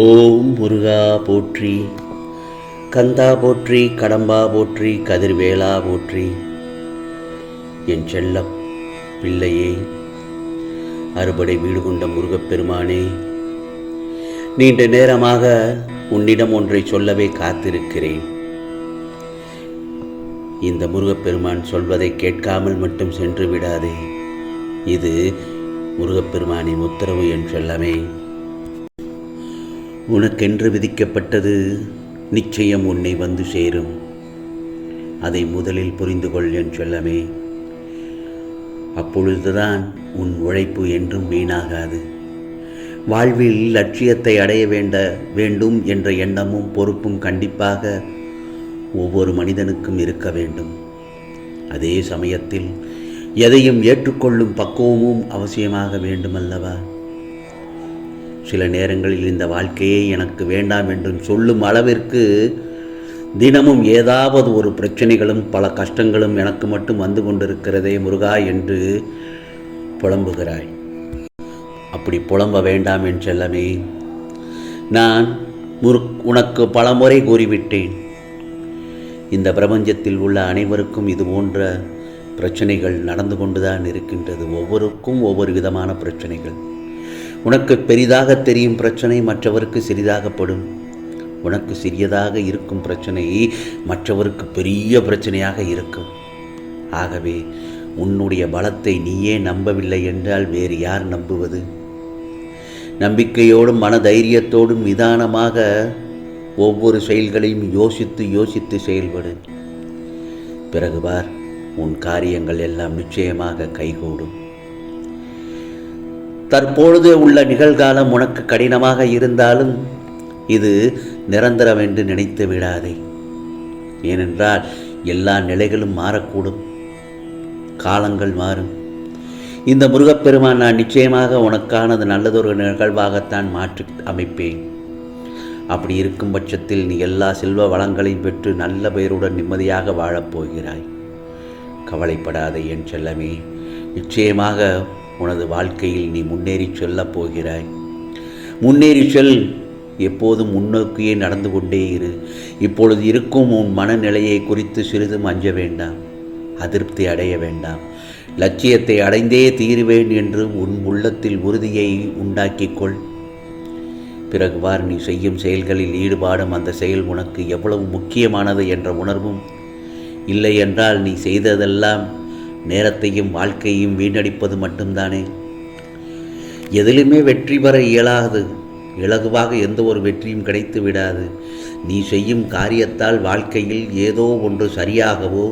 ஓம் முருகா போற்றி கந்தா போற்றி கடம்பா போற்றி கதிர்வேலா போற்றி. என் செல்ல பிள்ளையே அறுபடை வீடு கொண்ட முருகப்பெருமானே நீண்ட நேரமாக உன்னிடம் ஒன்றை சொல்லவே காத்திருக்கிறேன். இந்த முருகப்பெருமான் சொல்வதை கேட்காமல் மட்டும் சென்று விடாதே. இது முருகப்பெருமானின் உத்தரவு என்றெல்லாமே. உனக்கென்று விதிக்கப்பட்டது நிச்சயம் உன்னை வந்து சேரும். அதை முதலில் புரிந்து கொள் என் சொல்லமே அப்பொழுதுதான் உன் உழைப்பு என்றும் வீணாகாது. வாழ்வில் லட்சியத்தை அடைய வேண்ட வேண்டும் என்ற எண்ணமும் பொறுப்பும் கண்டிப்பாக ஒவ்வொரு மனிதனுக்கும் இருக்க வேண்டும். அதே சமயத்தில் எதையும் ஏற்றுக்கொள்ளும் பக்குவமும் அவசியமாக வேண்டுமல்லவா? சில நேரங்களில் இந்த வாழ்க்கையை எனக்கு வேண்டாம் என்று சொல்லும் அளவிற்கு தினமும் ஏதாவது ஒரு பிரச்சனைகளும் பல கஷ்டங்களும் எனக்கு மட்டும் வந்து கொண்டிருக்கிறதே முருகா என்று புலம்புகிறாய். அப்படி புலம்ப வேண்டாம் என்றெல்லாமே நான் முரு உனக்கு பலமுறை கூறிவிட்டேன். இந்த பிரபஞ்சத்தில் உள்ள அனைவருக்கும் இது போன்ற பிரச்சனைகள் நடந்து கொண்டுதான் இருக்கின்றது. ஒவ்வொருக்கும் ஒவ்வொரு விதமான பிரச்சனைகள். உனக்கு பெரிதாக தெரியும் பிரச்சனை மற்றவருக்கு சிறிதாகப்படும் உனக்கு சிறியதாக இருக்கும் பிரச்சனை மற்றவருக்கு பெரிய பிரச்சனையாக இருக்கும். ஆகவே உன்னுடைய பலத்தை நீயே நம்பவில்லை என்றால் வேறு யார் நம்புவது? நம்பிக்கையோடும் மன தைரியத்தோடும் நிதானமாக ஒவ்வொரு செயல்களையும் யோசித்து யோசித்து செயல்படு. பிறகு பார் உன் காரியங்கள் எல்லாம் நிச்சயமாக கைகூடும். தற்பொழுது உள்ள நிகழ்காலம் உனக்கு கடினமாக இருந்தாலும் இது நிரந்தரம் என்று நினைத்து விடாதே. ஏனென்றால் எல்லா நிலைகளும் மாறக்கூடும். காலங்கள் மாறும். இந்த முருகப்பெருமான் நான் நிச்சயமாக உனக்கானது நல்லதொரு நிகழ்வாகத்தான் மாற்றி அமைப்பேன். அப்படி இருக்கும் பட்சத்தில் நீ எல்லா செல்வ வளங்களையும் பெற்று நல்ல பெயருடன் நிம்மதியாக வாழப்போகிறாய் கவலைப்படாதே என் செல்லமே நிச்சயமாக உனது வாழ்க்கையில் நீ முன்னேறி செல்லப் போகிறாய். முன்னேறி செல் எப்போதும் முன்னோக்கியே நடந்து கொண்டே இரு. இப்பொழுது இருக்கும் உன் மனநிலையை குறித்து சிறிதும் அஞ்ச வேண்டாம் அதிருப்தி அடைய வேண்டாம். லட்சியத்தை அடைந்தே தீருவேன் என்று உன் உள்ளத்தில் உறுதியை உண்டாக்கிக்கொள் பிறகு வார் நீ செய்யும் செயல்களில் ஈடுபாடும் அந்த செயல் உனக்கு எவ்வளவு முக்கியமானது என்ற உணர்வும் இல்லை என்றால் நீ செய்ததெல்லாம் நேரத்தையும் வாழ்க்கையும் வீணடிப்பது மட்டும்தானே? எதிலுமே வெற்றி பெற இயலாது. இலகுவாக எந்த ஒரு வெற்றியும் கிடைத்து விடாது. நீ செய்யும் காரியத்தால் வாழ்க்கையில் ஏதோ ஒன்று சரியாகவோ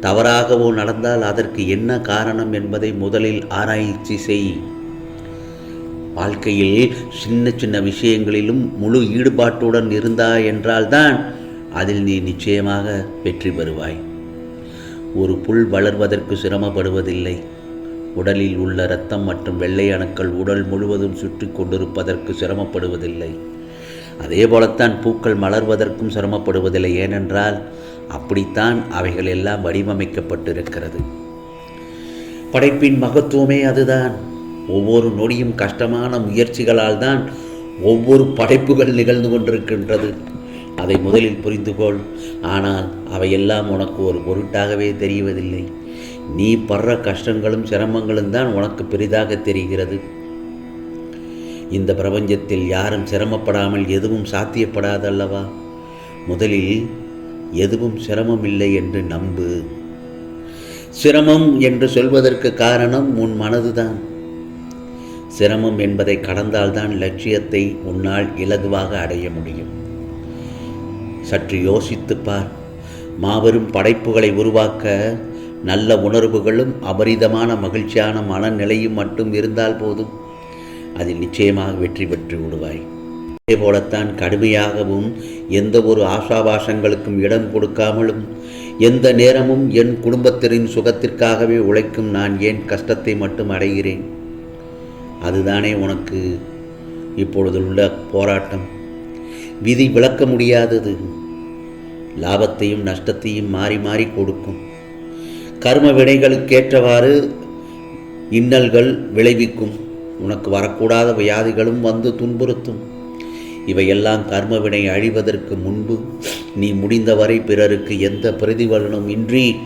தவறாகவோ நடந்தால் அதற்கு என்ன காரணம் என்பதை முதலில் ஆராய்ச்சி செய். வாழ்க்கையில் சின்ன சின்ன விஷயங்களிலும் முழு ஈடுபாட்டுடன் இருந்தாய் என்றால்தான் அதில் நீ நிச்சயமாக வெற்றி பெறுவாய். ஒரு புல் வளர்வதற்கு சிரமப்படுவதில்லை. உடலில் உள்ள இரத்தம் மற்றும் வெள்ளை அணுக்கள் உடல் முழுவதும் சுற்றி கொண்டிருப்பதற்கு சிரமப்படுவதில்லை. அதே போலத்தான் பூக்கள் மலர்வதற்கும் சிரமப்படுவதில்லை. ஏனென்றால் அப்படித்தான் அவைகள் எல்லாம் வடிவமைக்கப்பட்டிருக்கிறது. படைப்பின் மகத்துவமே அதுதான். ஒவ்வொரு நொடியும் கஷ்டமான முயற்சிகளால் தான் ஒவ்வொரு படைப்புகள் நிகழ்ந்து கொண்டிருக்கின்றது. அதை முதலில் புரிந்து கொள் ஆனால் அவையெல்லாம் உனக்கு ஒரு பொருட்டாகவே தெரிவதில்லை. நீ படுற கஷ்டங்களும் சிரமங்களும் தான் உனக்கு பெரிதாக தெரிகிறது. இந்த பிரபஞ்சத்தில் யாரும் சிரமப்படாமல் எதுவும் சாத்தியப்படாதல்லவா? முதலில் எதுவும் சிரமம் இல்லை என்று நம்பு. சிரமம் என்று சொல்வதற்கு காரணம் உன் மனதுதான். சிரமம் என்பதை கடந்தால்தான் லட்சியத்தை உன்னால் இலகுவாக அடைய முடியும். சற்று யோசித்துப் பார். மாபெரும் படைப்புகளை உருவாக்க நல்ல உணர்வுகளும் அபரிதமான மகிழ்ச்சியான மனநிலையும் மட்டும் இருந்தால் போதும். அதில் நிச்சயமாக வெற்றி பெற்று விடுவாய். அதே போலத்தான் கடுமையாகவும் எந்த ஒரு ஆசாபாசங்களுக்கும் இடம் கொடுக்காமலும் எந்த நேரமும் என் குடும்பத்தினரின் சுகத்திற்காகவே உழைக்கும் நான் ஏன் கஷ்டத்தை மட்டும் அடைகிறேன்? அதுதானே உனக்கு இப்பொழுது உள்ள போராட்டம். விதி விளக்க முடியாதது. லாபத்தையும் நஷ்டத்தையும் மாறி மாறி கொடுக்கும். கர்ம வினைகளுக்கேற்றவாறு இன்னல்கள் விளைவிக்கும். உனக்கு வரக்கூடாத வியாதிகளும் வந்து துன்புறுத்தும். இவையெல்லாம் கர்மவினை அழிவதற்கு முன்பு நீ முடிந்தவரை பிறருக்கு எந்த பிரதிபலனும் இன்றி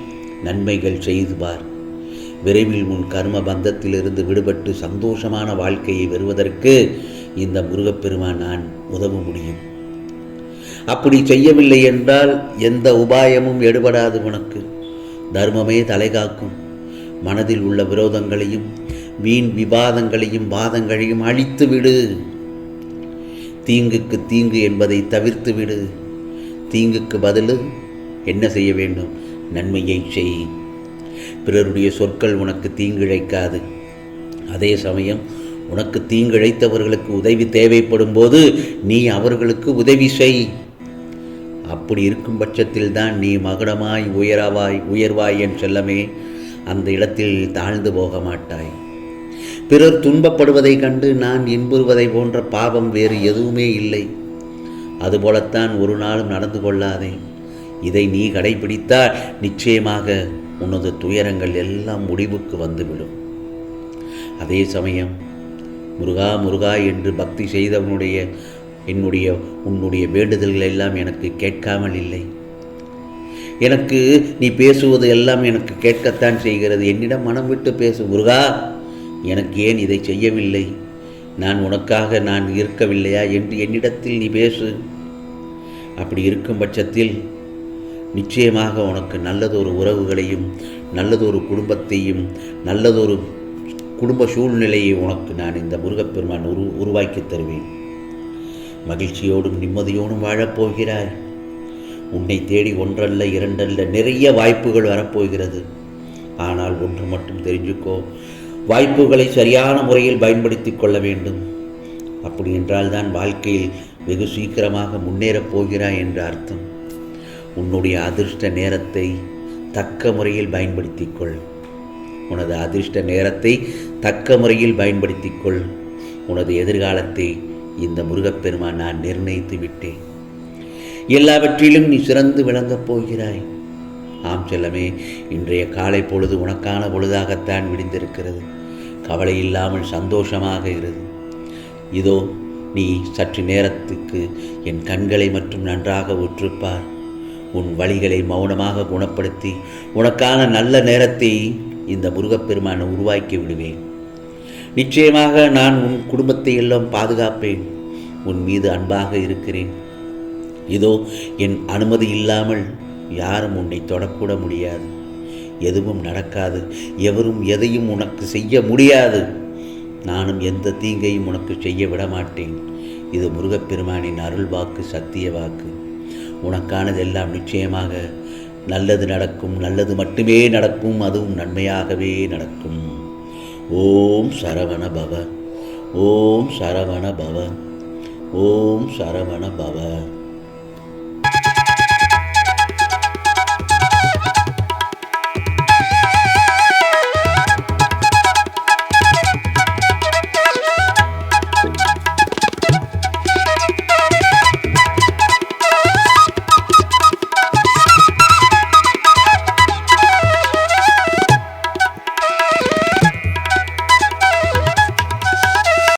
நன்மைகள் செய்து பார். விரைவில் உன் கர்ம பந்தத்திலிருந்து விடுபட்டு சந்தோஷமான வாழ்க்கையை பெறுவதற்கு இந்த முருகப்பெருமான் நான் உதவ முடியும். அப்படி செய்யவில்லை என்றால் எந்த உபாயமும் எடுபடாது உனக்கு. தர்மமே தலைகாக்கும். மனதில் உள்ள விரோதங்களையும் வீண் விவாதங்களையும் வாதங்களையும் அழித்து விடு தீங்குக்கு தீங்கு என்பதை தவிர்த்து விடு தீங்குக்கு பதில் என்ன செய்ய வேண்டும்? நன்மையை செய். பிறருடைய சொற்கள் உனக்கு தீங்கிழைக்காது. அதே சமயம் உனக்கு தீங்கிழைத்தவர்களுக்கு உதவி தேவைப்படும் போது நீ அவர்களுக்கு உதவி செய். அப்படி இருக்கும் பட்சத்தில் தான் நீ மகுடமாய் உயரவாய் உயர்வாய் என் செல்லமே அந்த இடத்தில் தாழ்ந்து போக மாட்டாய். பிறர் துன்பப்படுவதைக் கண்டு நான் இன்புறுவதை போன்ற பாவம் வேறு எதுவுமே இல்லை. அதுபோலத்தான் ஒரு நாளும் நடந்து கொள்ளாதே. இதை நீ கடைபிடித்தால் நிச்சயமாக உனது துயரங்கள் எல்லாம் முடிவுக்கு வந்துவிடும். அதே சமயம் முருகா முருகா என்று பக்தி செய்தவனுடைய என்னுடைய உன்னுடைய வேண்டுதல்கள் எல்லாம் எனக்கு கேட்காமல் இல்லை. எனக்கு நீ பேசுவது எல்லாம் எனக்கு கேட்கத்தான் செய்கிறது. என்னிடம் மனம் விட்டு பேசு முருகா. எனக்கு ஏன் இதை செய்யவில்லை? நான் உனக்காக நான் இருக்கவில்லையா? என்று என்னிடத்தில் நீ பேசு. அப்படி இருக்கும் பட்சத்தில் நிச்சயமாக உனக்கு நல்லதொரு உறவுகளையும் நல்லதொரு குடும்பத்தையும் நல்லதொரு குடும்ப சூழ்நிலையை உனக்கு நான் இந்த முருகப்பெருமான் உரு உருவாக்கி தருவேன். மகிழ்ச்சியோடும் நிம்மதியோடும் வாழப்போகிறாய். உன்னை தேடி ஒன்றல்ல இரண்டல்ல நிறைய வாய்ப்புகள் வரப்போகிறது. ஆனால் ஒன்று மட்டும் தெரிஞ்சுக்கோ வாய்ப்புகளை சரியான முறையில் பயன்படுத்தி கொள்ள வேண்டும். அப்படி என்றால் தான் வாழ்க்கையில் வெகு சீக்கிரமாக முன்னேறப் போகிறாய் என்ற அர்த்தம். உன்னுடைய அதிர்ஷ்ட நேரத்தை தக்க முறையில் பயன்படுத்திக்கொள். உனது அதிர்ஷ்ட நேரத்தை தக்க முறையில் பயன்படுத்திக்கொள். உனது எதிர்காலத்தை இந்த முருகப்பெருமான் நான் நிர்ணயித்து விட்டேன். எல்லாவற்றிலும் நீ சிறந்து விளங்கப் போகிறாய். ஆம் செல்லமே இன்றைய காலை பொழுது உனக்கான பொழுதாகத்தான் விடிந்திருக்கிறது. கவலை இல்லாமல் சந்தோஷமாக இரு. இதோ நீ சற்று நேரத்துக்கு என் கண்களை மட்டும் நன்றாக உற்றுப்பார் உன் வழிகளை மௌனமாக குணப்படுத்தி உனக்கான நல்ல நேரத்தை இந்த முருகப்பெருமானை உருவாக்கி விடுவேன். நிச்சயமாக நான் உன் குடும்பத்தை எல்லாம் பாதுகாப்பேன். உன் மீது அன்பாக இருக்கிறேன். இதோ என் அனுமதி இல்லாமல் யாரும் உன்னை தொடக்கூட முடியாது. எதுவும் நடக்காது. எவரும் எதையும் உனக்கு செய்ய முடியாது. நானும் எந்த தீங்கையும் உனக்கு செய்ய விட மாட்டேன் இது முருகப்பெருமானின் அருள் வாக்கு சத்திய வாக்கு. உனக்கானதெல்லாம் நிச்சயமாக நல்லது நடக்கும் நல்லது மட்டுமே நடக்கும் அதுவும் நன்மையாகவே நடக்கும். ஓம் சரவண பவ. ஓம் சரவண பவ. ஓம் சரவண பவ.